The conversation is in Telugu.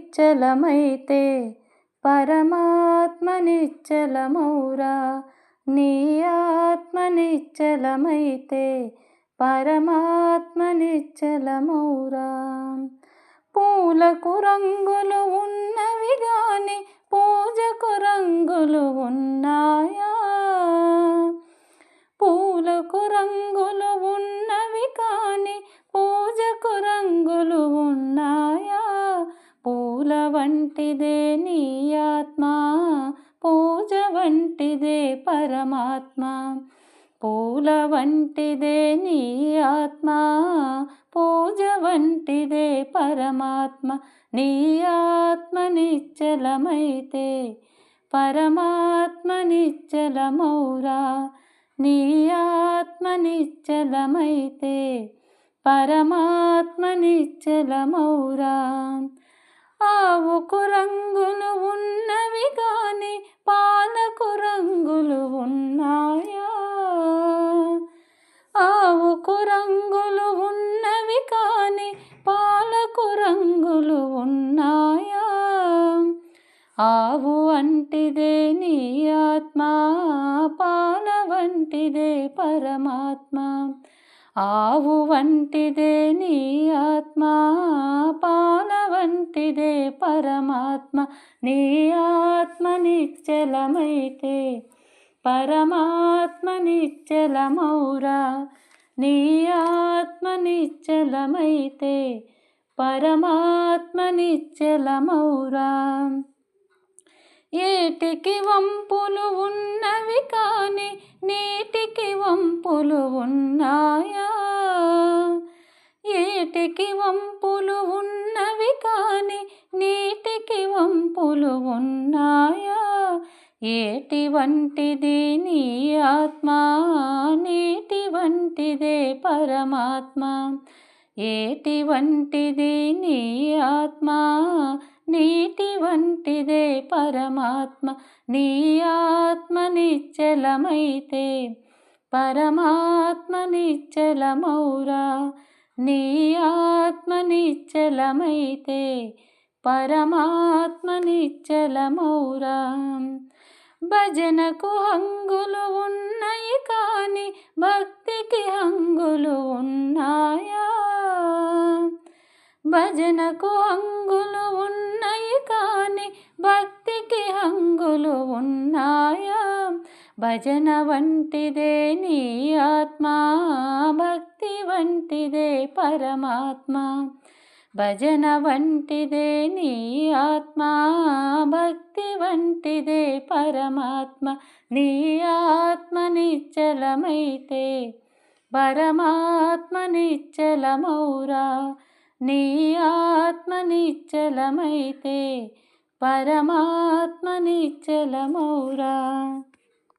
నిశ్చలమైతే పరమాత్మ నిశ్చలమౌరా. నీ ఆత్మ నిశ్చలమైతే పరమాత్మ నిశ్చలమౌరా. పూలకు రంగులు ఉన్నవి గాని పూజకు రంగులు ఉన్నాయా? వంటిదే నీ ఆత్మ పూజ వంటిదే పరమాత్మ పూల వంటిదే నీ ఆత్మ పూజ వంటిదే పరమాత్మ నీ ఆత్మ నిశ్చలమైతే పరమాత్మ నిశ్చలమౌరా నీ ఆత్మ నిశ్చలమైతే పరమాత్మ నిశ్చలమౌరా ఆవుకు రంగులు ఉన్నవి కానీ పాలకు రంగులు ఉన్నాయా? ఆవుకు రంగులు ఉన్నవి కానీ పాలకు రంగులు ఉన్నాయా? ఆవు వంటిదే నీ ఆత్మ పాల వంటిదే పరమాత్మ. ఆవు వంటిదే నీ ఆత్మ పాల వంటిదే పరమాత్మ. నీ ఆత్మ నిశ్చలమైతే పరమాత్మ నిశ్చలమౌరా. నీ ఆత్మ నిశ్చలమైతే పరమాత్మ నిశ్చలమౌరా. ఏటికి వంపులు ఉన్నవి కాని నీటికి వంపులు ఉన్నాయా? ఏటికి వంపులు ఉన్నవి కాని నీటికి వంపులు ఉన్నాయా? ఏటి వంటిది నీ ఆత్మ? నీటి వంటిదే పరమాత్మ. ఏటి వంటిది నీ ఆత్మ? నీటి వంటిదే పరమాత్మ నీ ఆత్మ నిశ్చలమైతే. పరమాత్మ నిశ్చలమౌరా నీ ఆత్మ నిశ్చలమైతే. పరమాత్మ నిశ్చలమౌరా. భజనకు హంగులు ఉన్నాయి కానీ భక్తికి హంగులు ఉన్నాయా? భజనకు హంగులు ఉన్నాయి కానీ భక్తికి హంగులు ఉన్నాయా? భజన వంటిదే నీ ఆత్మ భక్తి వంటిదే పరమాత్మ. భజన వంటిదే నీ ఆత్మ భక్తి వంటిదే పరమాత్మ. నీ ఆత్మ నిశ్చలమైతే పరమాత్మ నిశ్చలమౌరా. నీ ఆత్మ నిశ్చలమైతే పరమాత్మ నిశ్చలమౌరా.